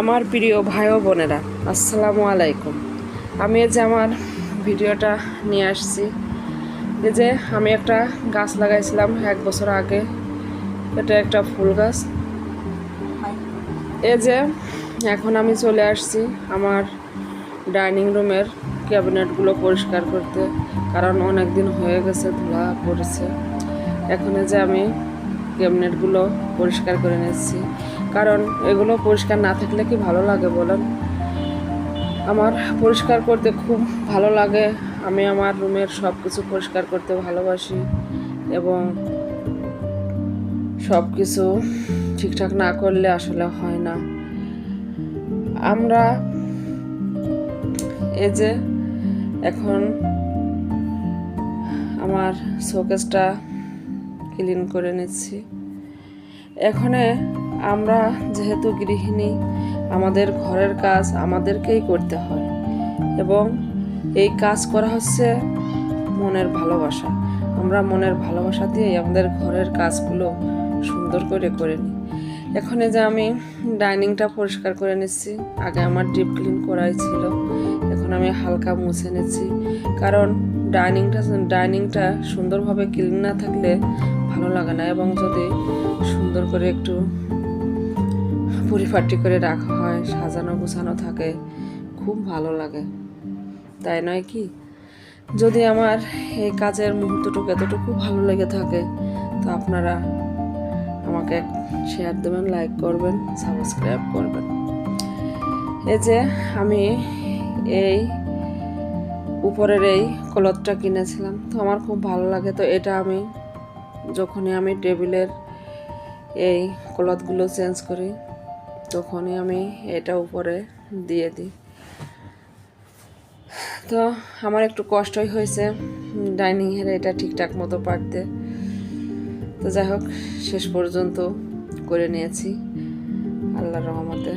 আমার প্রিয় ভাই ও বোনেরা, আসসালামু আলাইকুম। আমি যে আমার ভিডিওটা নিয়ে আসছি। এই যে আমি একটা গাছ লাগাইছিলাম এক বছর আগে। এটা একটা ফুল গাছ। এই যে এখন আমি চলে আসছি আমার ডাইনিং রুমের ক্যাবিনেটগুলো পরিষ্কার করতে, কারণ অনেক দিন হয়ে গেছে ধুলা পড়েছে। এখন যে আমি ক্যাবিনেটগুলো পরিষ্কার করে নিচ্ছি। কারণ এগুলো পরিষ্কার না থাকলে কি ভালো লাগে বলেন? আমার পরিষ্কার করতে খুব ভালো লাগে। আমি আমার রুমের সব কিছু পরিষ্কার করতে ভালোবাসি এবং সব কিছু ঠিকঠাক না করলে আসলে হয় না। আমরা এই যে এখন আমার শোকেসটা ক্লিন করে নিচ্ছি। এখানে আমরা যেহেতু গৃহিণী, আমাদের ঘরের কাজ আমাদেরকেই করতে হয় এবং এই কাজ করা হচ্ছে মনের ভালোবাসা। আমরা মনের ভালোবাসা দিয়েই আমাদের ঘরের কাজগুলো সুন্দর করে করে নিই। এখন যে আমি ডাইনিংটা পরিষ্কার করে নিচ্ছি। আগে আমার ডিপ ক্লিন করাই ছিল, এখন আমি হালকা মুছে নিচ্ছি। কারণ ডাইনিংটা ডাইনিংটা সুন্দরভাবে ক্লিন না থাকলে ভালো লাগে না এবং যদি সুন্দর করে একটু পরিপাটি করে রাখা হয়, সাজানো গোছানো থাকে, খুব ভালো লাগে। তাই নয় কি? যদি আমার এই কাজের মুহূর্তটুকু এতটুকু ভালো লেগে থাকে, তো আপনারা আমাকে শেয়ার দেবেন লাইক করবেন সাবস্ক্রাইব করবেন। এই যে আমি এই উপরের এই কলতটা কিনেছিলাম, তো আমার খুব ভালো লাগে। তো এটা আমি যখনই আমি টেবিলের এই ক্লথগুলো চেঞ্জ করি তখনই আমি এটা উপরে দিয়ে দিই। তো আমার একটু কষ্টই হয়েছে ডাইনিংয়ের এটা ঠিকঠাক মতো পারতে তো যাই হোক, শেষ পর্যন্ত করে নিয়েছি, আল্লাহর রহমতে।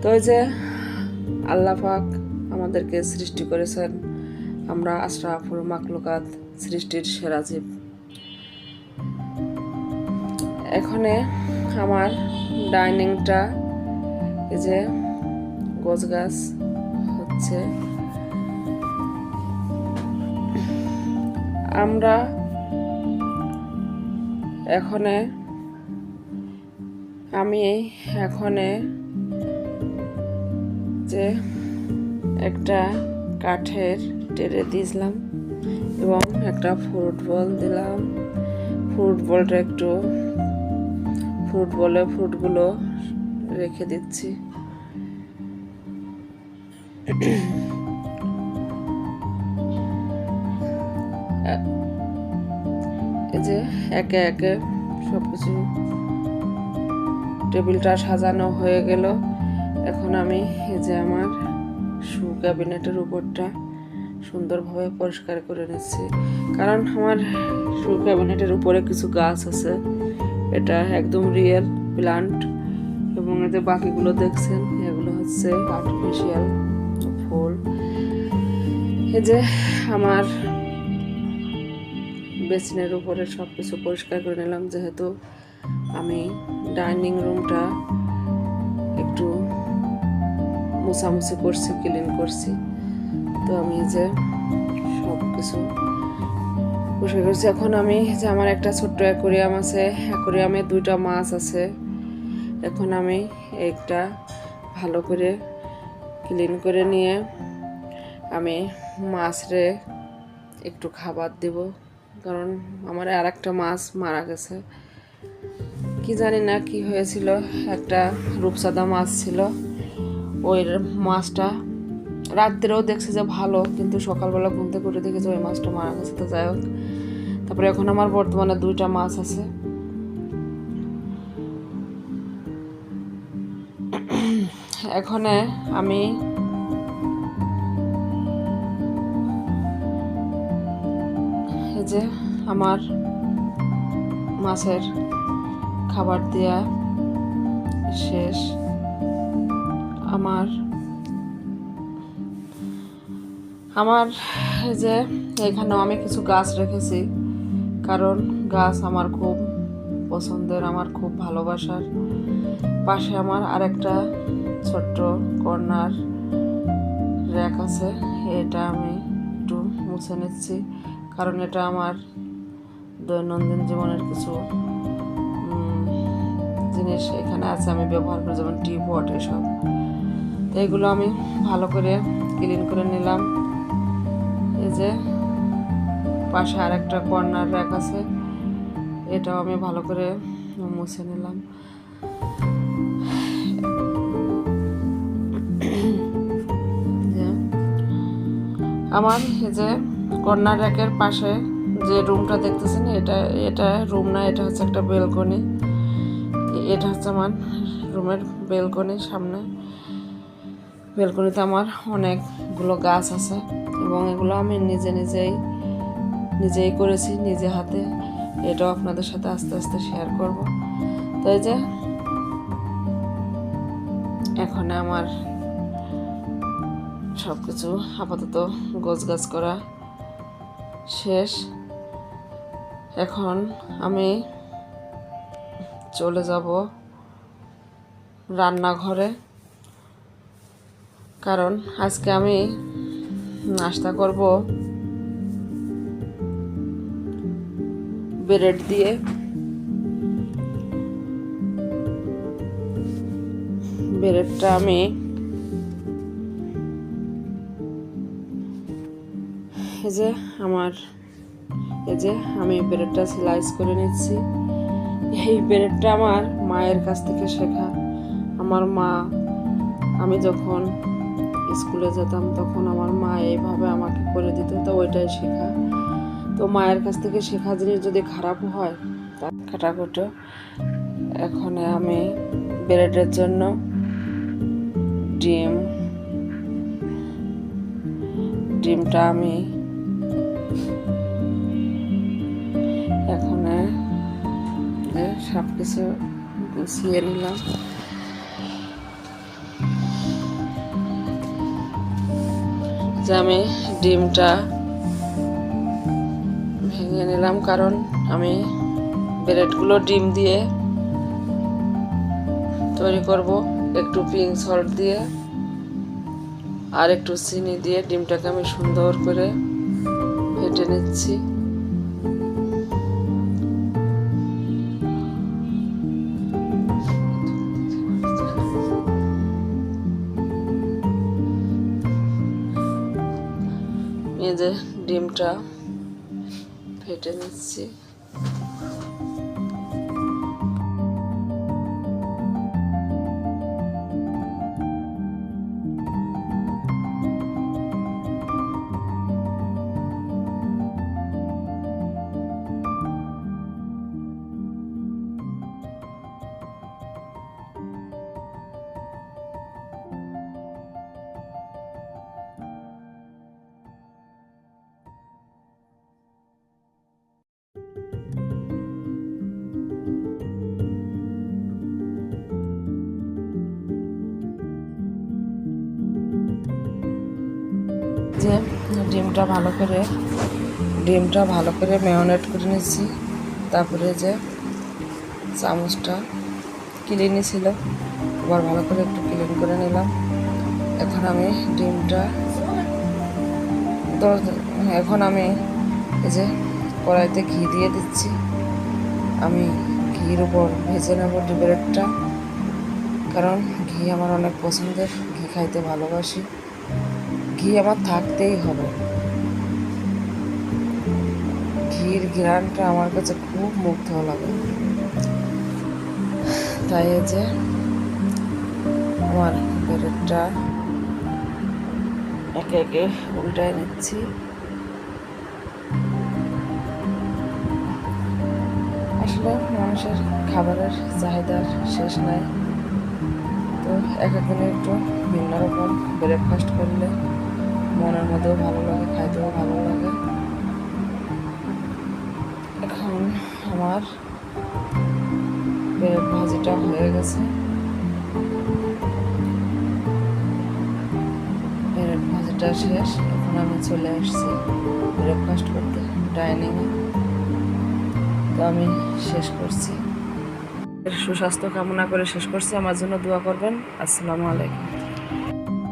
তো ওই যে আল্লাহ পাক আমাদেরকে সৃষ্টি করেছেন, আমরা আশরাফুল মাকলুকাত সৃষ্টির সেরা জীব। এখানে আমার ডাইনিংটা, এই যে গোছ গাছ হচ্ছে। আমরা এখানে, আমি এখানে যে একটা কাঠের টেরে দিয়েছিলাম এবং একটা ফুটবল দিলাম। ফুটবলটা একটু ফুটবলে ফ্রুটগুলো রেখে দিচ্ছি। এই যে একে একে সব কিছু টেবিলটা সাজানো হয়ে গেল। এখন আমি এই যে আমার শু ক্যাবিনেটের উপরটা সুন্দরভাবে পরিষ্কার করে নিচ্ছি। কারণ আমার শু ক্যাবিনেটের উপরে কিছু গাছ আছে। এটা একদম রিয়েল প্লান্ট এবং এতে বাকিগুলো দেখছেন, এগুলো হচ্ছে আর্টিফিশিয়াল ফুল। এই যে আমার বেসিনের উপরে সব কিছু পরিষ্কার করে নিলাম, যেহেতু আমি ডাইনিং রুমটা একটু মোছামুছি করছি ক্লিন করছি। তো আমি যে সব কিছু পরিষ্কার করছি এখন আমি যে আমার একটা ছোট্ট অ্যাকোরিয়াম আছে, অ্যাকোরিয়ামে দুইটা মাছ আছে। এখন আমি একটা ভালো করে ক্লিন করে নিয়ে আমি মাছরে একটু খাবার দেব। কারণ আমার আর একটা মাছ মারা গেছে। কি জানি না কি হয়েছিল। একটা রূপসাদা মাছ ছিল। ওই মাছটা রাত্রেও দেখছে যে ভালো, কিন্তু সকালবেলা ঘুম থেকে উঠে দেখেছে ওই মাছটা মারা গেছে, তো যাই হোক। তারপরে এখন আমার বর্তমানে দুইটা মাছ আছে। এখানে আমি এই যে আমার মাছের খাবার দেয়া শেষ। আমার আমার যে এখানেও আমি কিছু গাছ রেখেছি, কারণ গাছ আমার খুব পছন্দের, আমার খুব ভালোবাসার। পাশে আমার আরেকটা ছোট্ট কর্নার র্যাক আছে, এটা আমি একটু মুছে নিচ্ছি, কারণ এটা আমার দৈনন্দিন জীবনের কিছু জিনিস এখানে আছে, আমি ব্যবহার করি, যেমন টি পট এসব এগুলো আমি ভালো করে ক্লিন করে নিলাম। যে পাশে আর একটা কর্নার র্যাক আছে, এটাও আমি ভালো করে মুছে নিলাম। আমার যে কর্নার র্যাকের পাশে যে রুমটা দেখতেছেন, এটা এটা রুম না, এটা হচ্ছে একটা বেলকনি। এটা হচ্ছে আমার রুমের বেলকনির সামনে। বেলকনিতে আমার অনেকগুলো গাছ আছে। এবং এগুলো আমি নিজে নিজেই নিজেই করেছি, নিজে হাতে। এটাও আপনাদের সাথে আস্তে আস্তে শেয়ার করব। তো এই যে, এখন আমার সব কিছু আপাতত গোছ গাছ করা শেষ। এখন আমি চলে যাব রান্নাঘরে। কারণ আজকে আমি নাস্তা করব। ব্রেড দিয়ে। ব্রেডটা আমি এই যে আমার, এই যে আমি ব্রেডটা স্লাইস করে নিচ্ছি। এই ব্রেডটা আমার মায়ের কাছ থেকে শেখা। আমার মা, আমি যখন স্কুলে যেতাম, তখন আমার মা এইভাবে আমাকে করে দিত, তো ওইটাই শেখা। তো মায়ের কাছ থেকে শেখা জিনিস যদি খারাপ হয় তা কাটাকুটো এখন আমি ব্রেডের জন্য ডিম, ডিমটা আমি এখন সব কিছু গুছিয়ে নিলাম। যে আমি ডিমটা ভেঙে নিলাম, কারণ আমি ব্রেডগুলো ডিম দিয়ে তৈরি করব। একটু পিঙ্ক সল্ট দিয়ে আর একটু চিনি দিয়ে ডিমটাকে আমি সুন্দর করে ফেটে নিচ্ছি। যে ডিমটা ফেটে নিচ্ছি। যে ডিমটা ভালো করে, ডিমটা ভালো করে ম্যারিনেট করে নিচ্ছি তারপরে যে চামচটা ক্লিনই ছিল, আবার ভালো করে একটু ক্লিন করে নিলাম। এখন আমি ডিমটা এখন আমি এই যে কড়াইতে ঘি দিয়ে দিচ্ছি। আমি ঘির উপর ভেজে নেব ব্রেডটা কারণ ঘি আমার অনেক পছন্দের, ঘি খাইতে ভালোবাসি। ঘি আমার থাকতেই হবে। ঘির ঘ্রাণটা আমার কাছে খুব মুগ্ধ লাগে। তাই যে আমার ব্রেডটা একে একে উল্টায় নিচ্ছি। আসলে মানুষের খাবারের চাহিদার শেষ নাই। তো এক একদিনে একটু ভিন্ন রকম ব্রেকফাস্ট করলে মনের মধ্যেও ভালো লাগে, খাইতেও ভালো লাগে। এখন আমার ব্রেড ভাজিটা হয়ে গেছে। ব্রেড ভাজিটা শেষ, এখন আমি চলে আসছি ব্রেকফাস্ট করতে ডাইনিংয়ে তো আমি শেষ করছি। সুস্বাস্থ্য কামনা করে শেষ করছি। আমার জন্য দোয়া করবেন। আসসালামু আলাইকুম।